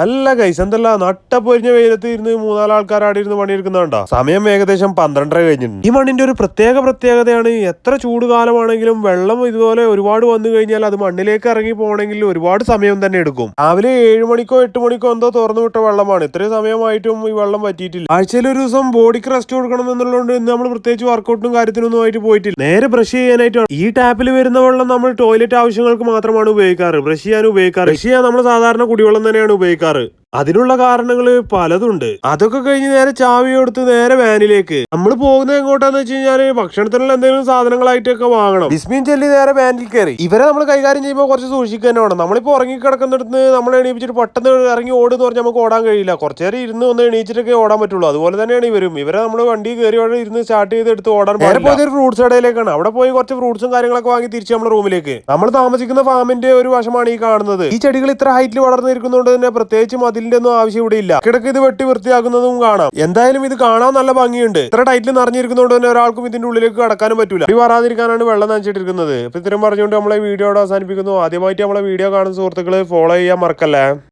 അല്ല ഗൈസ് എന്തല്ല? നട്ട പൊരിഞ്ഞ വെയിലത്ത് ഇരുന്ന് മൂന്നാൽ ആൾക്കാർ ആടെ ഇരുന്ന് പണിയെടുക്കുന്നുണ്ടോ? സമയം ഏകദേശം പന്ത്രണ്ടര കഴിഞ്ഞിട്ടുണ്ട്. ഈ മണ്ണിന്റെ ഒരു പ്രത്യേക പ്രത്യേകതയാണ് എത്ര ചൂട് കാലമാണെങ്കിലും വെള്ളം ഇതുപോലെ ഒരുപാട് വന്നു കഴിഞ്ഞാൽ അത് മണ്ണിലേക്ക് ഇറങ്ങി പോകണമെങ്കിൽ ഒരുപാട് സമയം തന്നെ എടുക്കും. രാവിലെ ഏഴ് മണിക്കോ എട്ട് മണിക്കോ എന്തോ തുറന്നു വിട്ട വെള്ളമാണ്. ഇത്രയും സമയമായിട്ടും ഈ വെള്ളം പറ്റിയിട്ടില്ല ആഴ്ചയിൽ ഒരു ദിവസം ബോഡിക്ക് റെസ്റ്റ് കൊടുക്കണം എന്നുള്ളതുകൊണ്ട് ഇന്ന് നമ്മൾ പ്രത്യേകിച്ച് വർക്കൗട്ടും കാര്യത്തിനൊന്നും ആയിട്ട് പോയിട്ടില്ല. നേരെ ബ്രഷ് ചെയ്യാനായിട്ടാണ്. ഈ ടാപ്പിൽ വരുന്ന വെള്ളം നമ്മൾ ടോയ്ലറ്റ് ആവശ്യങ്ങൾക്ക് മാത്രമാണ് ഉപയോഗിക്കാറ്. ബ്രഷ് ചെയ്യാൻ ഉപയോഗിക്കാറ്. ബ്രഷ് ചെയ്യാൻ നമ്മൾ സാധാരണ കുടിവെള്ളം തന്നെയാണ് ഉപയോഗിക്കാറ് അതിനുള്ള കാരണങ്ങൾ പലതുണ്ട്. അതൊക്കെ കഴിഞ്ഞ് നേരെ ചാവി കൊടുത്ത് നേരെ വാനിലേക്ക്. നമ്മൾ പോകുന്നത് എങ്ങോട്ടാന്ന് വെച്ച് കഴിഞ്ഞാൽ ഭക്ഷണത്തിനുള്ള എന്തെങ്കിലും സാധനങ്ങളായിട്ടൊക്കെ വാങ്ങണം. ബിസ്മിൻ ചെല്ലി നേരെ വാനിൽ കയറി. ഇവരെ നമ്മൾ കൈകാര്യം ചെയ്യുമ്പോൾ കുറച്ച് സൂക്ഷിക്കുക തന്നെ വേണം. നമ്മളിപ്പോൾ ഉറങ്ങി കിടക്കുന്നിടത്ത് നമ്മൾ എണീപ്പിച്ചിട്ട് പെട്ടെന്ന് ഇറങ്ങി ഓടുന്ന് പറഞ്ഞാൽ നമുക്ക് ഓടാൻ കഴിയില്ല. കുറച്ചു നേരം ഇരുന്ന് ഒന്ന് എണീച്ചിട്ടൊക്കെ ഓടാൻ പറ്റുള്ളൂ. അതുപോലെ തന്നെയാണ് ഇവരും. ഇവരെ നമ്മൾ വണ്ടി കയറി അവിടെ ഇരുന്ന് സ്റ്റാർട്ട് ചെയ്ത് എടുത്ത് ഓടാൻ നേരെ പോയത് ഒരു ഫ്രൂട്ട്സ് കടയിലേക്കാണ്. അവിടെ പോയി കുറച്ച് ഫ്രൂട്ട്സും കാര്യങ്ങളൊക്കെ വാങ്ങി തിരിച്ച് നമ്മുടെ റൂമിലേക്ക്. നമ്മൾ താമസിക്കുന്ന ഫാമിന്റെ ഒരു വശമാണ് ഈ കാണുന്നത്. ഈ ചെടികൾ ഇത്ര ഹൈറ്റിൽ വളർന്നിരിക്കുന്നതുകൊണ്ട് തന്നെ പ്രത്യേകിച്ച് മതിലിന്റെ ഒന്നും ആവശ്യം ഇവിടെ ഇല്ല. കിടക്ക് ഇത് വെട്ടി വൃത്തിയാക്കുന്നതും കാണാം. എന്തായാലും ഇത് കാണാൻ നല്ല ഭംഗിയുണ്ട്. ഇത്ര ടൈറ്റിൽ നിറഞ്ഞിരിക്കുന്നതുകൊണ്ട് തന്നെ ഒരാൾക്കും ഇതിന്റെ ഉള്ളിലേക്ക് കടക്കാനും പറ്റൂല. ഇത് വരാതിരിക്കാനാണ് വെള്ളം നനച്ചിട്ടിരിക്കുന്നത്. അപ്പൊ ഇത്രയും പറഞ്ഞുകൊണ്ട് നമ്മളെ വീഡിയോ അവിടെ അവസാനിപ്പിക്കുന്നു. ആദ്യമായിട്ട് നമ്മളെ വീഡിയോ കാണുന്ന സുഹൃത്തുക്കൾ ഫോളോ ചെയ്യാൻ മറക്കല്ലേ?